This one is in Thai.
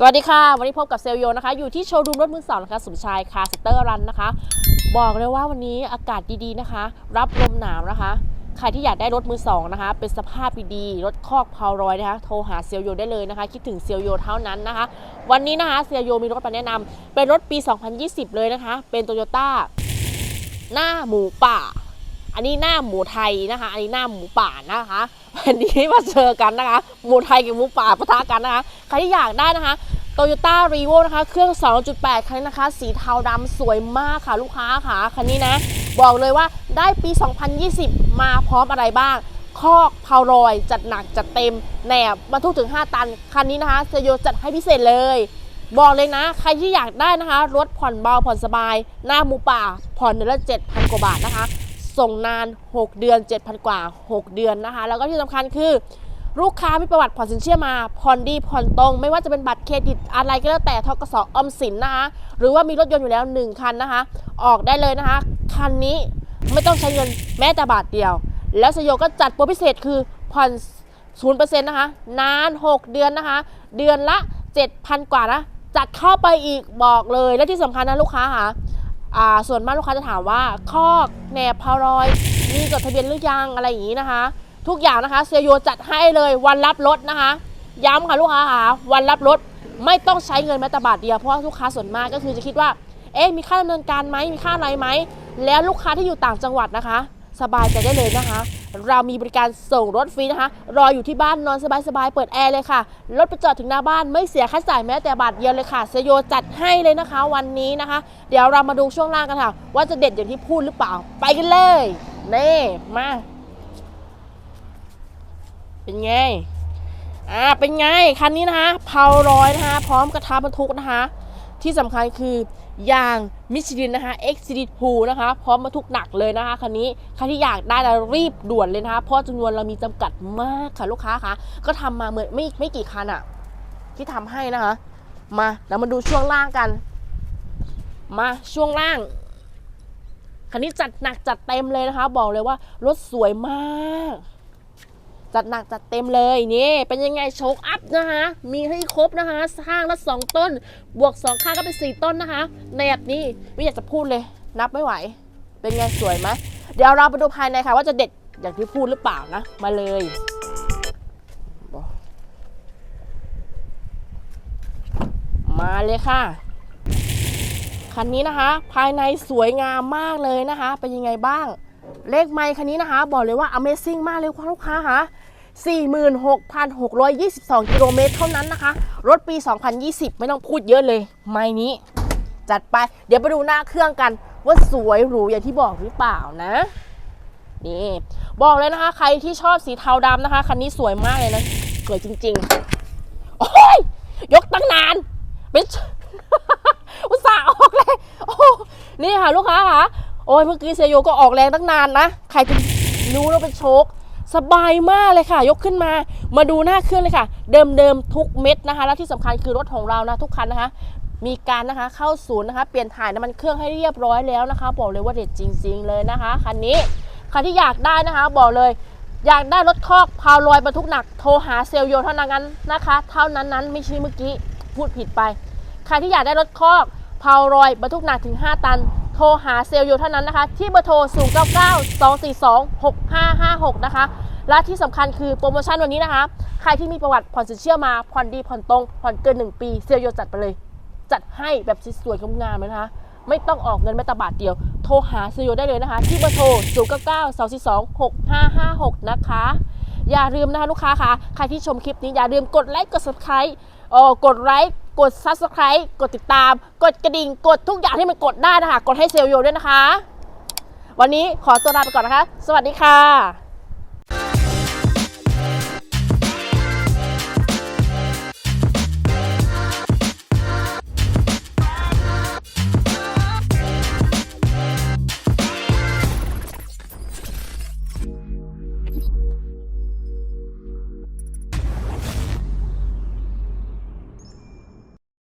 สวัสดีค่ะ วันนี้พบกับเซลโยนะคะ อยู่ที่โชว์รูมรถมือสองนะคะสมชายคาร์เตอร์รันนะคะ บอกเลยว่าวันนี้อากาศดีๆนะคะ รับลมหนาวนะคะ ใครที่อยากได้รถมือสองนะคะ เป็นสภาพดีๆรถคอกเพารอยนะคะ โทรหาเซลโยได้เลยนะคะ คิดถึงเซลโยเท่านั้นนะคะ วันนี้นะคะเซลโยมีรถมาแนะนำเป็นรถปี 2020 เลยนะคะ เป็นโตโยต้าหน้าหมูป่า อันนี้หน้าหมูไทยนะคะ อันนี้หน้าหมูป่านะคะวันนี้มาเจอกันนะคะ หมูไทยกับหมูป่าปะทะกันนะคะใครที่อยากได้นะคะโตโยต้ารีโวนะคะ เครื่อง 2.8 คันนี้นะคะ สีเทาดำสวยมากค่ะลูกค้าค่ะคันนี้นะ บอกเลยว่าได้ปี 2020 มาพร้อมอะไรบ้าง คอกเพารอย จัดหนัก จัดเต็มแหนบบรรทุกถึง 5 ตัน คันนี้นะคะเซโยจัดให้พิเศษเลย บอกเลยนะ ใครที่อยากได้นะคะ รถผ่อนเบาผ่อนสบาย หน้าหมูป่าผ่อนเดือนละ7,000 กว่าบาทนะคะ ส่งนาน 6 เดือน 7,000 กว่า 6 เดือนนะคะ แล้วก็ที่สำคัญคือ ลูกค้ามีประวัติผ่อนสินเชื่อมา ผ่อนดีผ่อนตรง ไม่ว่าจะเป็นบัตรเครดิตอะไรก็แล้วแต่ทกสออมสินนะคะ หรือว่ามีรถยนต์อยู่แล้ว 1 คันนะคะ ออกได้เลยนะคะ คันนี้ไม่ต้องใช้เงินแม้แต่บาทเดียว แล้วสยก็จัดโปรพิเศษคือผ่อน0%นะคะ นาน 6 เดือนนะคะ เดือนละ 7,000 กว่านะ จัดเข้าไปอีกบอกเลย และที่สำคัญนะลูกค้าค่ะอ่า ส่วนมากลูกค้าจะถามว่าคอกแหนบพารอย มีจดทะเบียนหรือยังอะไรอย่างนี้นะคะ ทุกอย่างนะคะเซโยจัดให้เลยวันรับรถนะคะ ย้ำค่ะลูกค้าค่ะวันรับรถไม่ต้องใช้เงินแม้แต่บาทเดียวเพราะลูกค้าส่วนมากก็คือจะคิดว่า เอ๊ะมีค่าดำเนินการไหมมีค่าอะไรไหมแล้วลูกค้าที่อยู่ต่างจังหวัดนะคะ สบายใจได้เลยนะคะ เรามีบริการส่งรถฟรีนะคะ รออยู่ที่บ้านนอนสบายๆ เปิดแอร์เลยค่ะ รถไปจอดถึงหน้าบ้านไม่เสียค่าใช้จ่ายแม้แต่บาทเดียวเลยค่ะเซโยจัดให้เลยนะคะ วันนี้นะคะ เดี๋ยวเรามาดูช่วงล่างกันค่ะ ว่าจะเด็ดอย่างที่พูดหรือเปล่า ไปกันเลยนี่มา เป็นไงอ่าเป็นไงคันนี้นะคะเพาร้อยนะคะ พร้อมกระทะบรรทุกนะคะ ที่สำคัญคือยางมิชลินนะคะ X Series 2นะคะ พร้อมบรรทุกหนักเลยนะคะคันนี้ใครที่อยากได้แล้วรีบด่วนเลยนะคะ เพราะจำนวนเรามีจำกัดมากค่ะลูกค้าคะก็ทำมาเหมือนไม่ไม่กี่คันอะที่ทำให้นะคะ มาแล้วมาดูช่วงล่างกัน มาช่วงล่างคันนี้จัดหนักจัดเต็มเลยนะคะ บอกเลยว่ารถสวยมาก จัดหนักจัดเต็มเลยนี่เป็นยังไงโชคอัพนะคะมีให้ครบนะคะข้างละสองต้น บวกสองข้างก็เป็นสี่ต้นนะคะ ในแบบนี้ไม่อยากจะพูดเลย นับไม่ไหว เป็นไงสวยไหมเดี๋ยวเราไปดูภายในค่ะ ว่าจะเด็ดอย่างที่พูดหรือเปล่านะ มาเลยมาเลยค่ะ คันนี้นะคะ ภายในสวยงามมากเลยนะคะ เป็นยังไงบ้าง เลขไมค์คันนี้นะคะ บอกเลยว่า Amazing มากเลยคุณลูกค้าคะ46,622 กิโลเมตรเท่านั้นนะคะ รถปี 2020 ไม่ต้องพูดเยอะเลย ไมค์นี้ จัดไป เดี๋ยวไปดูหน้าเครื่องกัน ว่าสวยหรูอย่างที่บอกหรือเปล่านะ นี่ บอกเลยนะคะ ใครที่ชอบสีเทาดำนะคะ คันนี้สวยมากเลยนะ สวยจริง ๆ โอ้ย ยกตั้งนานเป็นอุตส่าห์ออกแรงโอ้ นี่ค่ะลูกค้าค่ะ โอ้ยเมื่อกี้เซโยก็ออกแรงตั้งนานนะ ใครจะรู้แล้วเป็นโชคสบายมากเลยค่ะ ยกขึ้นมา มาดูหน้าเครื่องเลยค่ะ เดิมๆทุกเม็ดนะคะ และที่สำคัญคือรถของเรานะทุกคันนะคะ มีการนะคะเข้าศูนย์นะคะ เปลี่ยนถ่ายน้ำมันเครื่องให้เรียบร้อยแล้วนะคะ บอกเลยว่าเด็ดจริง ๆ เลยนะคะคันนี้ใครที่อยากได้นะคะ บอกเลย อยากได้รถคอกพาวลอยบรรทุกหนักโทรหาเซลล์โยเท่านั้นนะคะ เท่านั้นนั้นไม่ใช่เมื่อกี้พูดผิดไป ใครที่อยากได้รถคอกพาวรอยบรรทุกหนักถึง 5 ตัน โทรหาเซลล์โยเท่านั้นนะคะ ที่เบอร์โทร 0 9 9 2 4 2 6 5 5 6 นะคะ และที่สำคัญคือโปรโมชั่นวันนี้นะคะ ใครที่มีประวัติผ่อนสินเชื่อมา ผ่อนดีผ่อนตรง ผ่อนเกิน 1 ปี เซลล์โยจัดไปเลย จัดให้แบบสวยๆงามๆเลยนะคะ ไม่ต้องออกเงินแม้แต่บาทเดียว โทรหาเซลล์โยได้เลยนะคะ ที่เบอร์โทร 0 9 9 2 4 2 6 5 5 6 นะคะ อย่าลืมนะคะลูกค้าคะใครที่ชมคลิปนี้อย่าลืมกดไลค์กด subscribe อ่อกดไลค์ กด subscribe กดติดตาม กดกระดิ่ง กดทุกอย่างที่มันกดได้นะคะ กดให้เซลล์โยด้วยนะคะ วันนี้ขอตัวลาไปก่อนนะคะ สวัสดีค่ะ